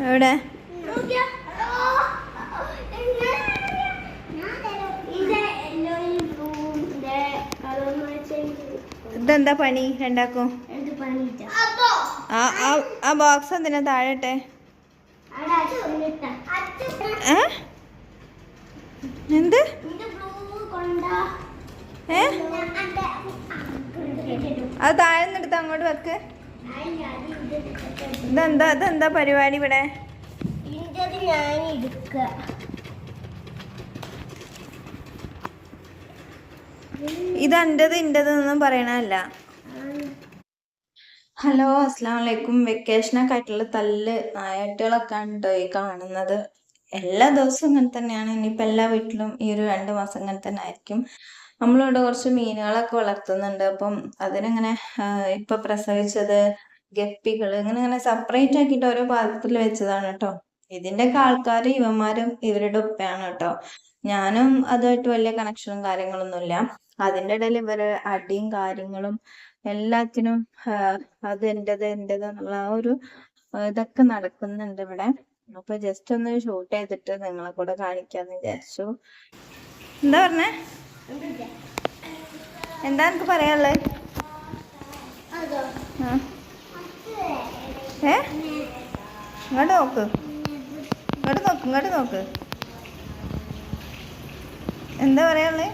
എവിടെ? ഇതെന്താ പണി രണ്ടാക്കും? ആ ബോക്സ് എന്തിനാ താഴട്ടെ ഏ? എന്ത്? ഏ? അത് താഴെ നിന്നെടുത്ത് അങ്ങോട്ട് വെക്ക്. ഇതെന്താ ഇതെന്താ പരിപാടി ഇവിടെ? ഞാൻ എടുക്കുക ഇത് എന്റെത് ഇന്റെത് എന്നൊന്നും പറയണല്ല ഹലോ അസ്സാം വലൈക്കും വെക്കേഷനൊക്കെ ആയിട്ടുള്ള തല്ല് നായാട്ടുകളൊക്കെ ഉണ്ടോ ഈ കാണുന്നത്? എല്ലാ ദിവസവും ഇങ്ങനെ തന്നെയാണ്. ഇനിയിപ്പോൾ എല്ലാ വീട്ടിലും ഈ ഒരു രണ്ട് മാസം ഇങ്ങനെ തന്നെ ആയിരിക്കും. നമ്മളിവിടെ കുറച്ച് മീനുകളൊക്കെ വളർത്തുന്നുണ്ട്. അപ്പം അതിനിങ്ങനെ ഇപ്പൊ പ്രസവിച്ചത് ഗപ്പികൾ അങ്ങനെ അങ്ങനെ സെപ്പറേറ്റ് ആക്കിയിട്ട് ഓരോ പാത്രത്തിൽ വെച്ചതാണ് കേട്ടോ ഇതിന്റെയൊക്കെ ആൾക്കാർ ഇവന്മാരും ഇവരുടെ ഉപ്പയാണ് കേട്ടോ ഞാനും അതുമായിട്ട് വലിയ കണക്ഷനും കാര്യങ്ങളൊന്നുമില്ല അതിന്റെ ഇടയിൽ ഇവർ അടിയും കാര്യങ്ങളും എല്ലാത്തിനും അത് എന്റേത് എന്റേത് എന്നുള്ള ആ ഒരു ഇതൊക്കെ നടക്കുന്നുണ്ട് ഇവിടെ. അപ്പൊ ജസ്റ്റ് ഒന്ന് ഷൂട്ട് ചെയ്തിട്ട് നിങ്ങളെ കൂടെ കാണിക്കാന്ന് വിചാരിച്ചു. എന്താ പറഞ്ഞേ? എന്താ എനിക്ക് പറയാനുള്ളത് ആ. ഏ? ഇങ്ങോട്ട് നോക്ക്. ഇങ്ങോട്ട് നോക്ക് ഇങ്ങോട്ട് നോക്ക്. എന്താ പറയാനുള്ളത്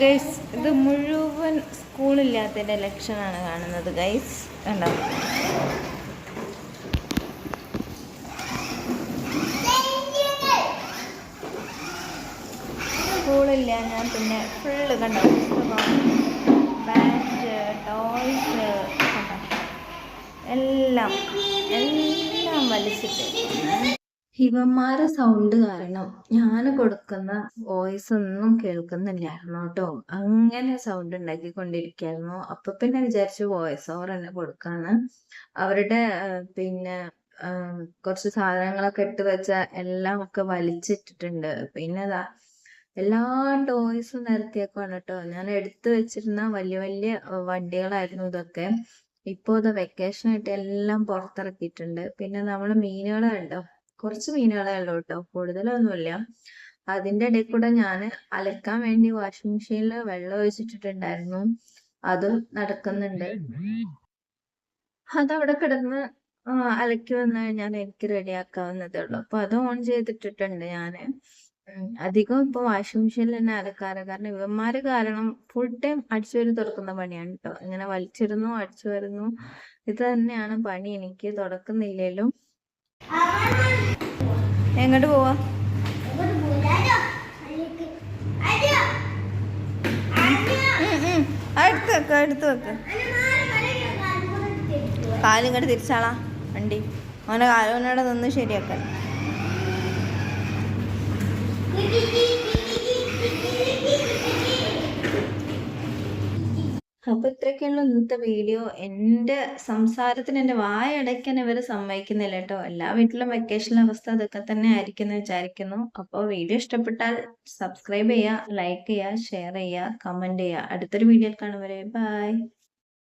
ഗൈസ് ഇത് മുഴുവൻ സ്കൂളില്ലാത്തതിന്റെ ലക്ഷണാണ് കാണുന്നത് ഗൈസ് കണ്ടോ? സ്കൂളില്ല ഞാൻ പിന്നെ ഫുള്ള് കണ്ടോ? ബാറ്റ് ടോയ്സ് എല്ലാം എല്ലാം വലിച്ചിട്ട്. ഹിവന്മാരെ സൗണ്ട് കാരണം ഞാൻ കൊടുക്കുന്ന വോയിസ് ഒന്നും കേൾക്കുന്നില്ലായിരുന്നു കേട്ടോ. അങ്ങനെ സൗണ്ട് ഉണ്ടാക്കിക്കൊണ്ടിരിക്കുകയായിരുന്നു അപ്പൊ പിന്നെ വിചാരിച്ചു വോയിസ് ഓവർ തന്നെ കൊടുക്കാന്ന്. അവരുടെ പിന്നെ കുറച്ച് സാധനങ്ങളൊക്കെ ഇട്ട് വെച്ച എല്ലാം ഒക്കെ വലിച്ചിട്ടിട്ടുണ്ട്. പിന്നെ അതാ എല്ലാ ടോയ്സും നിരത്തിയേക്കാണ് കേട്ടോ. ഞാൻ എടുത്തു വെച്ചിരുന്ന വലിയ വലിയ വണ്ടികളായിരുന്നു ഇതൊക്കെ. ഇപ്പോ ഇത് വെക്കേഷൻ ആയിട്ട് എല്ലാം പുറത്തിറക്കിയിട്ടുണ്ട്. പിന്നെ നമ്മൾ മീനുകളെ കണ്ടോ കുറച്ച് മീനുകളെ ഉള്ളൂ കേട്ടോ. കൂടുതലൊന്നുമില്ല. അതിന്റെ ഇടയിൽ കൂടെ ഞാൻ അലക്കാൻ വേണ്ടി വാഷിംഗ് മെഷീനിൽ വെള്ളം ഒഴിച്ചിട്ടിട്ടുണ്ടായിരുന്നു. അതും നടക്കുന്നുണ്ട്. അതവിടെ കിടന്ന് അലക്കി വന്നു കഴിഞ്ഞാൽ എനിക്ക് റെഡിയാക്കാവുന്നതേ ഉള്ളൂ. അപ്പൊ അത് ഓൺ ചെയ്തിട്ടിട്ടുണ്ട് ഉം, അധികം ഇപ്പൊ വാഷിംഗ് മെഷീനിൽ തന്നെ അലക്കാറ് കാരണം ഇവന്മാര് കാരണം ഫുൾ ടൈം അടിച്ചു വരി തുടക്കുന്ന പണിയാണ് കേട്ടോ ഇങ്ങനെ വലിച്ചിരുന്നു അടിച്ചു വരുന്നു. ഇത് തന്നെയാണ് പണി. എനിക്ക് തുടക്കുന്നില്ലേലും എങ്ങോട്ട് പോവാ. അടുത്ത് വെക്ക അടുത്ത് വെക്ക. കാലിങ്ങോട്ട് തിരിച്ചാളാ. വണ്ടി. അവനെ കാലോനോടെ നിന്ന് ശരിയാക്കാൻ അപ്പൊ ഇത്രയൊക്കെയുള്ള ഇന്നത്തെ വീഡിയോ. എന്റെ സംസാരത്തിന് എന്റെ വായ അടയ്ക്കാൻ ഇവർ സമ്മതിക്കുന്നില്ല കേട്ടോ. എല്ലാ വീട്ടിലും വെക്കേഷൻ അവസ്ഥ അതൊക്കെ തന്നെ ആയിരിക്കും എന്ന് വിചാരിക്കുന്നു. അപ്പോൾ വീഡിയോ ഇഷ്ടപ്പെട്ടാൽ സബ്സ്ക്രൈബ് ചെയ്യുക ലൈക്ക് ചെയ്യുക ഷെയർ ചെയ്യുക കമന്റ് ചെയ്യുക. അടുത്തൊരു വീഡിയോയിൽ കാണും ബൈ